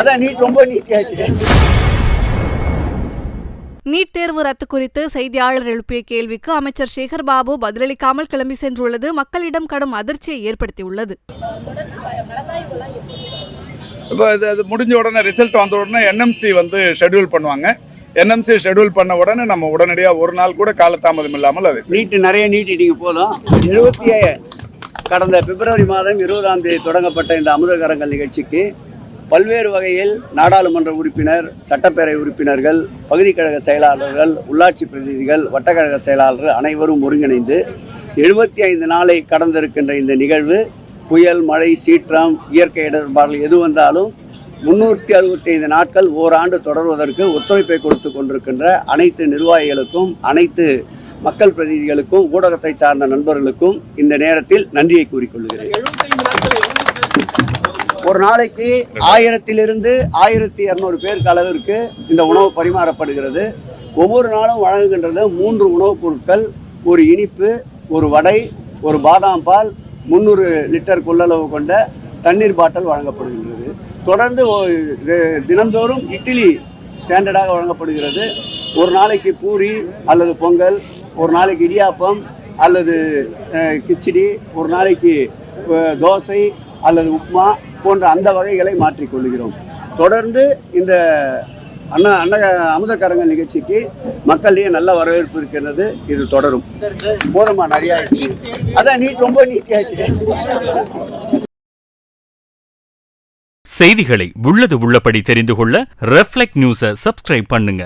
அதான் நீட் ரொம்ப நீட்டியாச்சு நீட் தேர்வு ரத்து குறித்து செய்தியாளர் எழுப்பிய கேள்விக்கு அமைச்சர் சேகர் பாபு பதிலளிக்காமல் கிளம்பி சென்றுள்ளது. மக்களிடம் கடும் அதிர்ச்சியை ஏற்படுத்தியுள்ளது. இப்போ இது அது முடிஞ்ச உடனே ரிசல்ட் வந்த உடனே என்எம்சி வந்து ஷெட்யூல் பண்ணுவாங்க. என்எம்சி ஷெட்யூல் பண்ண உடனே நம்ம உடனடியாக ஒரு நாள் கூட காலதாமதம் இல்லாமல் அதை. நீட்டு நிறைய நீட்டிட்டீங்க போதும் எழுபத்தி கடந்த பிப்ரவரி மாதம் இருபதாம் தேதி தொடங்கப்பட்ட இந்த அமுதகரங்கள் நிகழ்ச்சிக்கு பல்வேறு வகையில் நாடாளுமன்ற உறுப்பினர் சட்டப்பேரவை உறுப்பினர்கள் பகுதி கழக செயலாளர்கள் உள்ளாட்சி பிரதிநிதிகள் வட்டக்கழக செயலாளர்கள் அனைவரும் ஒருங்கிணைந்து எழுபத்தி ஐந்து நாளை கடந்திருக்கின்ற இந்த நிகழ்வு புயல் மழை சீற்றம் இயற்கை இடர்பாடுகள் எது வந்தாலும் முன்னூற்றி அறுபத்தி ஐந்து நாட்கள் ஓராண்டு தொடர்வதற்கு ஒத்துழைப்பை கொடுத்து கொண்டிருக்கின்ற அனைத்து நிர்வாகிகளுக்கும் அனைத்து மக்கள் பிரதிநிதிகளுக்கும் ஊடகத்தை சார்ந்த நண்பர்களுக்கும் இந்த நேரத்தில் நன்றியை கூறிக்கொள்கிறேன் ஒரு நாளைக்கு ஆயிரத்திலிருந்து ஆயிரத்தி இரநூறு பேருக்கு அளவிற்கு இந்த உணவு பரிமாறப்படுகிறது. ஒவ்வொரு நாளும் வழங்குகின்றது மூன்று உணவுப் பொருட்கள் ஒரு இனிப்பு ஒரு வடை ஒரு பாதாம் பால் முந்நூறு லிட்டர் கொள்ளளவு கொண்ட தண்ணீர் பாட்டில் வழங்கப்படுகின்றது. தொடர்ந்து தினந்தோறும் இட்லி ஸ்டாண்டர்டாக வழங்கப்படுகிறது. ஒரு நாளைக்கு பூரி அல்லது பொங்கல் ஒரு நாளைக்கு இடியாப்பம் அல்லது கிச்சடி ஒரு நாளைக்கு தோசை அல்லது உப்மா போன்ற அந்த வகைகளை மாற்றிக்கொள்கிறோம் தொடர்ந்து இந்த அண்ணா அன்ன அமுதக்கரங்கள் நிகழ்ச்சிக்கு மக்களிடையே நல்ல வரவேற்பு இருக்கிறது. இது தொடரும். போதுமா நிறைய ஆயிடுச்சு. அதான் நீட் ரொம்ப நீட்டியாச்சு செய்திகளை உள்ளது உள்ளபடி தெரிந்து கொள்ள ரெஃப்ளெக்ட் நியூஸை சப்ஸ்கிரைப் பண்ணுங்க.